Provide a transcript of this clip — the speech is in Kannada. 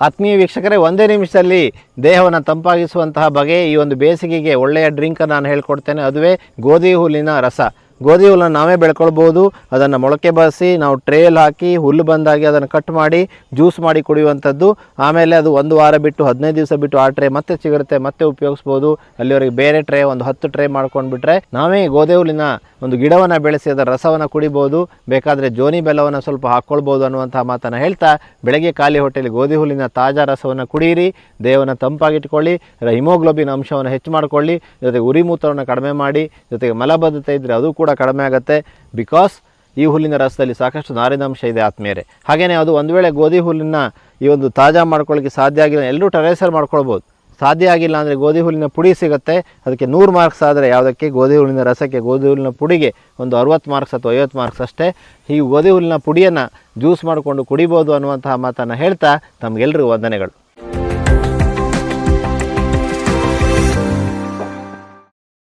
ಆತ್ಮೀಯ ವೀಕ್ಷಕರೇ, ಒಂದೇ ನಿಮಿಷದಲ್ಲಿ ದೇಹವನ್ನು ತಂಪಾಗಿಸುವಂತಹ ಬಗೆ ಈ ಒಂದು ಬೇಸಿಗೆಗೆ ಒಳ್ಳೆಯ ಡ್ರಿಂಕನ್ನು ನಾನು ಹೇಳ್ಕೊಡ್ತೇನೆ. ಅದುವೇ ಗೋಧಿ ಹುಲ್ಲಿನ ರಸ. ಗೋಧಿ ಹುಲ್ಲನ್ನು ನಾವೇ ಬೆಳ್ಕೊಳ್ಬೋದು, ಅದನ್ನು ಮೊಳಕೆ ಬರಿಸಿ ನಾವು ಟ್ರೇಯಲ್ಲಿ ಹಾಕಿ ಹುಲ್ಲು ಬಂದಾಗಿ ಅದನ್ನು ಕಟ್ ಮಾಡಿ, ಜ್ಯೂಸ್ ಮಾಡಿ ಕುಡಿಯುವಂಥದ್ದು. ಆಮೇಲೆ ಅದು ಒಂದು ವಾರ ಬಿಟ್ಟು ಹದಿನೈದು ದಿವಸ ಬಿಟ್ಟು ಆ ಟ್ರೇ ಮತ್ತೆ ಸಿಗುತ್ತೆ, ಮತ್ತೆ ಉಪಯೋಗಿಸ್ಬೋದು. ಅಲ್ಲಿವರೆಗೆ ಬೇರೆ ಟ್ರೇ, ಒಂದು ಹತ್ತು ಟ್ರೇ ಮಾಡ್ಕೊಂಡ್ಬಿಟ್ರೆ ನಾವೇ ಗೋಧಿ ಹುಲ್ಲಿನ ಒಂದು ಗಿಡವನ್ನು ಬೆಳೆಸಿ ಅದರ ರಸವನ್ನು ಕುಡಿಬೋದು. ಬೇಕಾದರೆ ಜೋನಿ ಬೆಲ್ಲವನ್ನು ಸ್ವಲ್ಪ ಹಾಕ್ಕೊಳ್ಬೋದು ಅನ್ನುವಂಥ ಮಾತನ್ನು ಹೇಳ್ತಾ ಬೆಳಗ್ಗೆ ಖಾಲಿ ಹೊಟ್ಟೆಯಲ್ಲಿ ಗೋಧಿ ಹುಲ್ಲಿನ ತಾಜಾ ರಸವನ್ನು ಕುಡಿಯಿರಿ ದೇಹವನ್ನು ತಂಪಾಗಿಟ್ಕೊಳ್ಳಿ ಹಿಮೋಗ್ಲೋಬಿನ್ ಅಂಶವನ್ನು ಹೆಚ್ಚು ಮಾಡಿಕೊಳ್ಳಿ, ಜೊತೆಗೆ ಉರಿ ಮೂತ್ರವನ್ನು ಕಡಿಮೆ ಮಾಡಿ, ಜೊತೆಗೆ ಮಲಬದ್ಧತೆ ಇದ್ದರೆ ಅದು ಕೂಡ ಕಡಿಮೆ ಆಗುತ್ತೆ. ಬಿಕಾಸ್ ಈ ಹುಲ್ಲಿನ ರಸದಲ್ಲಿ ಸಾಕಷ್ಟು ನಾರಿನಾಂಶ ಇದೆ ಆತ್ಮೀಯರೇ. ಹಾಗೆಯೇ ಅದು ಒಂದು ವೇಳೆ ಗೋಧಿ ಹುಲ್ಲಿನ ಈ ಒಂದು ತಾಜಾ ಮಾಡ್ಕೊಳ್ಳಿಕ್ಕೆ ಸಾಧ್ಯ ಆಗಿಲ್ಲ ಎಲ್ಲರೂ ಟೆರೇಸಲ್ಲಿ ಮಾಡ್ಕೊಳ್ಬೋದು. ಸಾಧ್ಯ ಆಗಿಲ್ಲ ಅಂದರೆ ಗೋಧಿ ಹುಲ್ಲಿನ ಪುಡಿ ಸಿಗುತ್ತೆ. ಅದಕ್ಕೆ ನೂರು ಮಾರ್ಕ್ಸ್ ಆದರೆ ಯಾವುದಕ್ಕೆ? ಗೋಧಿ ಹುಲ್ಲಿನ ರಸಕ್ಕೆ ಗೋಧಿ ಹುಲ್ಲಿನ ಪುಡಿಗೆ ಒಂದು ಅರುವತ್ತು ಮಾರ್ಕ್ಸ್ ಅಥವಾ ಐವತ್ತು ಮಾರ್ಕ್ಸ್ ಅಷ್ಟೇ. ಈ ಗೋಧಿ ಹುಲ್ಲಿನ ಪುಡಿಯನ್ನು ಜ್ಯೂಸ್ ಮಾಡಿಕೊಂಡು ಕುಡಿಬೋದು ಅನ್ನುವಂತಹ ಮಾತನ್ನು ಹೇಳ್ತಾ ತಮಗೆಲ್ಲರಿಗೂ ವಂದನೆಗಳು.